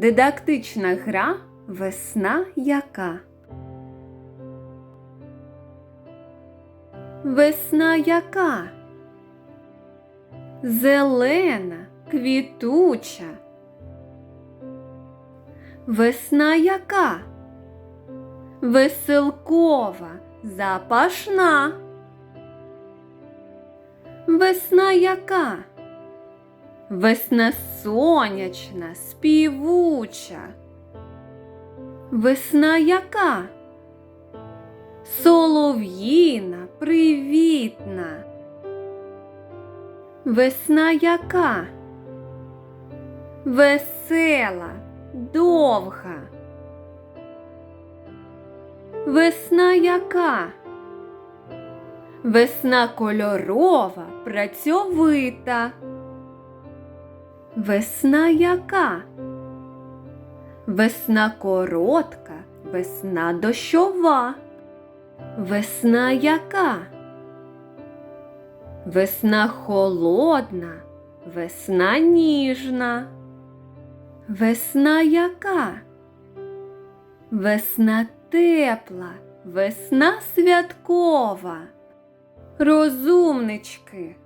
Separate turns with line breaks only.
Дидактична гра Весна яка. Весна яка? Зелена, квітуча. Весна яка? Веселкова, запашна. Весна яка? Весна сонячна, співуча. Весна яка? Солов'їна, привітна. Весна яка? Весела, довга. Весна яка? Весна кольорова, працьовита. Весна яка? Весна коротка, весна дощова. Весна яка? Весна холодна, весна ніжна. Весна яка? Весна тепла, весна святкова. Розумнички,